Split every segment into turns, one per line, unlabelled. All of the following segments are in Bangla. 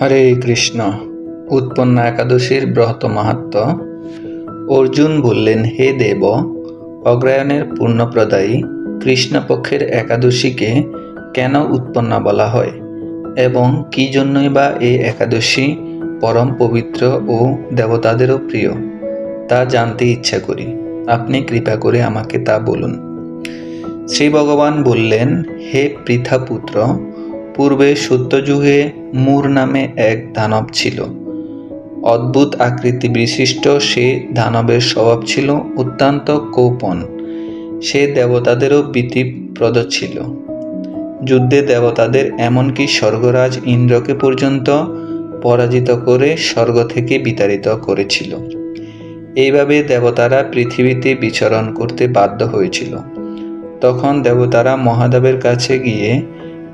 হরে কৃষ্ণ। উৎপন্ন একাদশীর ব্রত মাহাত্ম। অর্জুন বললেন, হে দেব, অগ্রায়ণের পূর্ণপ্রদায়ী কৃষ্ণপক্ষের একাদশীকে কেন উৎপন্ন বলা হয়? এবং কি জন্যই বা এই একাদশী পরম পবিত্র ও দেবতাদেরও প্রিয়? তা জানতে ইচ্ছা করি। আপনি কৃপা করে আমাকে তা বলুন। শ্রী ভগবান বললেন, হে পৃথাপুত্র পূর্বে সত্যযুগে মুর নামে এক দানব ছিল। অদ্ভুত আকৃতি বিশিষ্ট সে দানবের স্বভাব ছিল অত্যন্ত কৌপন। সে দেবতাদেরও ভীতিপ্রদ ছিল। যুদ্ধে দেবতাদের এমনকি স্বর্গরাজ ইন্দ্রকে পর্যন্ত পরাজিত করে স্বর্গ থেকে বিতাড়িত করেছিল। এইভাবে দেবতারা পৃথিবীতে বিচরণ করতে বাধ্য হয়েছিল। তখন দেবতারা মহাদেবের কাছে গিয়ে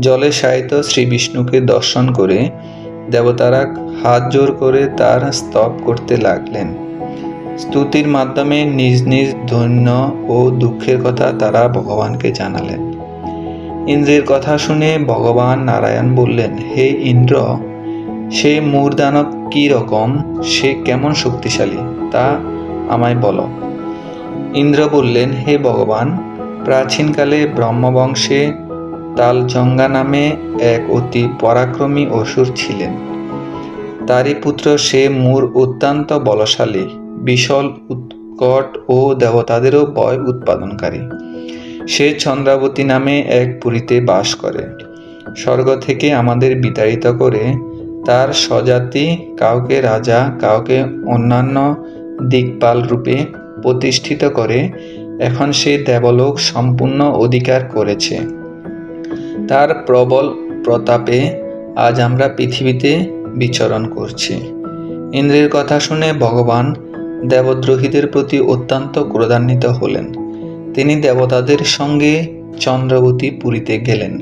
জলে শায়িত শ্রী বিষ্ণুকে দর্শন করে দেবতারা হাত জোর করে তার স্তব করতে লাগলেন। স্তুতির মাধ্যমে নিজ নিজ ধন্য ও দুঃখের কথা তারা ভগবানকে জানালেন। ইন্দ্রের কথা শুনে ভগবান নারায়ণ বললেন, হে ইন্দ্র, সে মূর্দানব কি রকম? সে কেমন শক্তিশালী? তা আমায় বলো। ইন্দ্র বললেন, হে ভগবান, প্রাচীনকালে ব্রহ্মবংশে তালজঙ্গা নামে এক অতি পরাক্রমী অসুর ছিলেন। তারই পুত্র সে মূর অত্যন্ত বলশালী, বিশল, উৎকট ও দেবতাদেরও ভয় উৎপাদনকারী। সে চন্দ্রাবতী নামে এক পুরীতে বাস করে। স্বর্গ থেকে আমাদের বিতাড়িত করে তার স্বজাতি, কাউকে রাজা, কাউকে অন্যান্য দিকপাল রূপে প্রতিষ্ঠিত করে, এখন সে দেবলোক সম্পূর্ণ অধিকার করেছে। তার প্রবল প্রতাপে আজ আমরা পৃথিবীতে বিচরণ করছি। ইন্দ্রের কথা শুনে ভগবান দেবদ্রোহীদের প্রতি অত্যন্ত ক্রোধান্বিত হলেন। তিনি দেবতাদের সঙ্গে চন্দ্রবতী পুরীতে গেলেন।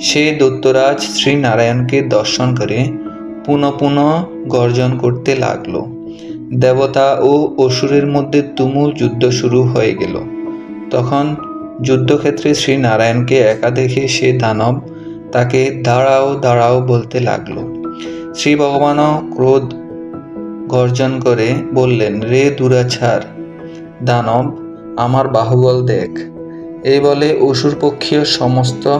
সে দত্তরাজ শ্রীনারায়ণকে দর্শন করে পুনঃ পুনঃ গর্জন করতে লাগল। দেবতা ও অসুরের মধ্যে তুমুল যুদ্ধ শুরু হয়ে গেল। তখন যুদ্ধক্ষেত্রে শ্রী নারায়ণকে একা দেখে সে দানব তাকে দাঁড়াও দাঁড়াও বলতে লাগল। শ্রী ভগবানও ক্রোধ গর্জন করে বললেন, রে দুরাছার দানব, আমার বাহুবল দেখ। এই বলে অসুর পক্ষীয় সমস্ত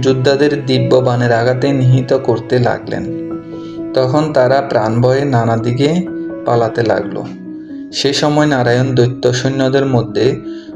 যোদ্ধাদের দিব্য বানের আঘাতে নিহিত করতে লাগলেন। তখন তারা প্রাণভয়ে নানা দিকে পালাতে লাগল। সে সময় নারায়ণ দৈত্য সৈন্যদের মধ্যে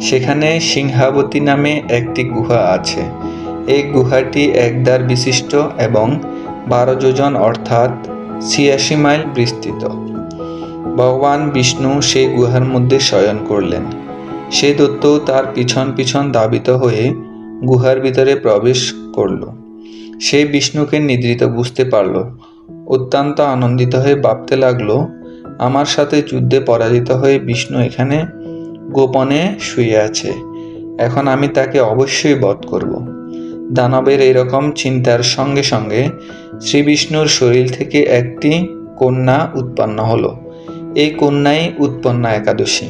সেখানে সিংহাবতী নামে একটি গুহা আছে। এই গুহাটি একদার বিশিষ্ট এবং বারো যোজন অর্থাৎ ছিয়াশি মাইল বিস্তৃত। ভগবান বিষ্ণু সেই গুহার মধ্যে শয়ন করলেন। সে দত্ত তার পিছন পিছন দাবিত হয়ে গুহার ভিতরে প্রবেশ করল। সে বিষ্ণুকে নিদ্রিত বুঝতে পারল। অত্যন্ত আনন্দিত হয়ে ভাবতে লাগল, আমার সাথে যুদ্ধে পরাজিত হয়ে বিষ্ণু এখানে গোপনে শুয়ে আছে। এখন আমি তাকে অবশ্যই বধ করব। দানবের এইরকম চিন্তার সঙ্গে সঙ্গে শ্রী বিষ্ণুর শরীর থেকে একটি কন্যা উৎপন্ন হলো। এই কন্যাই উৎপন্না একাদশী।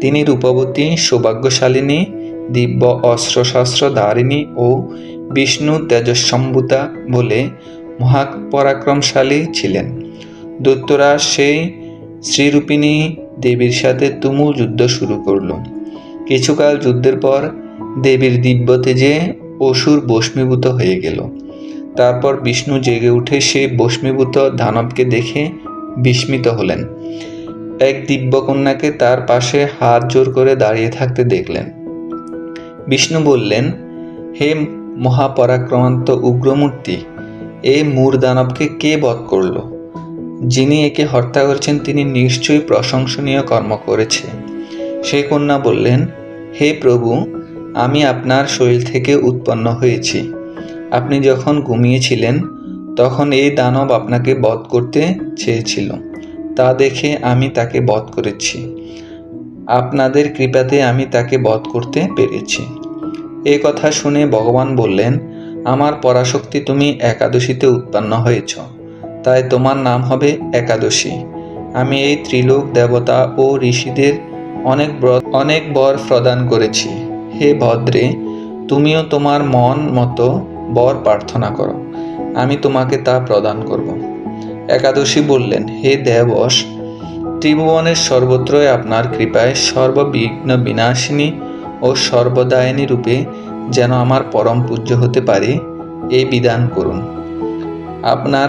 তিনি রূপবতী, সৌভাগ্যশালিনী, দিব্য অস্ত্রশস্ত্র ধারিণী ও বিষ্ণু তেজস্বম্ভূতা বলে মহাপরাক্রমশালী ছিলেন। দৈত্যরা সেই শ্রীরূপিণী দেবীর সাথে তুমুল যুদ্ধ শুরু করল। কিছুকাল যুদ্ধের পর দেবীর দিব্য তেজে অসুর বস্মীভূত হয়ে গেল। তারপর বিষ্ণু জেগে উঠে সেই বস্মীভূত দানবকে দেখে বিস্মিত হলেন। এক দিব্যকন্যাকে তার পাশে হাত জোর করে দাঁড়িয়ে থাকতে দেখলেন। বিষ্ণু বললেন, হে মহাপরাক্রমান্ত উগ্রমূর্তি এই মূর দানবকে কে বধ করল? যিনি একে হত্যা করেছেন, তিনি নিশ্চয়ই প্রশংসনীয় কর্ম করেছে। সেই কন্যা বললেন, হে প্রভু, আমি আপনার শরীর থেকে উৎপন্ন হয়েছি। আপনি যখন ঘুমিয়েছিলেন, তখন এই দানব আপনাকে বধ করতে চেয়েছিল। তা দেখে আমি তাকে বধ করেছি। আপনাদের কৃপাতে আমি তাকে বধ করতে পেরেছি। এই কথা শুনে ভগবান বললেন, আমার পরাশক্তি, তুমি একাদশীতে উৎপন্ন হয়েছ। তাই তোমার নাম হবে একাদশী। আমি এই ত্রিলোক দেবতা ও ঋষিদের অনেক অনেক বর প্রদান করেছি। হে ভদ্রে, তুমিও তোমার মন মতো বর প্রার্থনা করো। আমি তোমাকে তা প্রদান করব। একাদশী বললেন, হে দেবস ত্রিভুবনের সর্বত্রই আপনার কৃপায় সর্ববিঘ্ন বিনাশিনী ও সর্বদায়িনী রূপে যেন আমার পরম পূজ্য হতে পারে, এই বিধান করুন। আপনার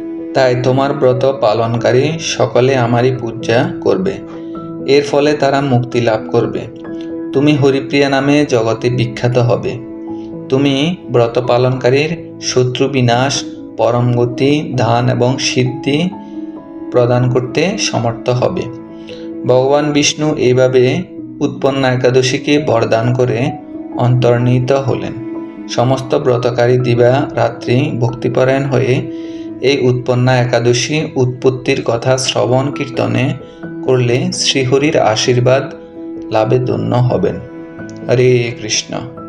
তাই তোমার ব্রত পালনকারী সকলে আমারই পূজা করবে। এর ফলে তারা মুক্তি লাভ করবে। তুমি হরিপ্রিয়া নামে জগতে বিখ্যাত হবে। তুমি ব্রত পালনকারীর শত্রু বিনাশ, পরম গতি ধান এবং সিদ্ধি প্রদান করতে সমর্থ হবে। ভগবান বিষ্ণু এইভাবে উৎপন্ন একাদশীকে বরদান করে অন্তর্নিহিত হলেন। সমস্ত ব্রতকারী দিবা রাত্রি ভক্তিপরায়ণ হয়ে এই উৎপন্না একাদশী উৎপত্তির কথা শ্রবণ কীর্তনে করলে শ্রীহরির আশীর্বাদ লাভে ধন্য হবেন। হরে কৃষ্ণ।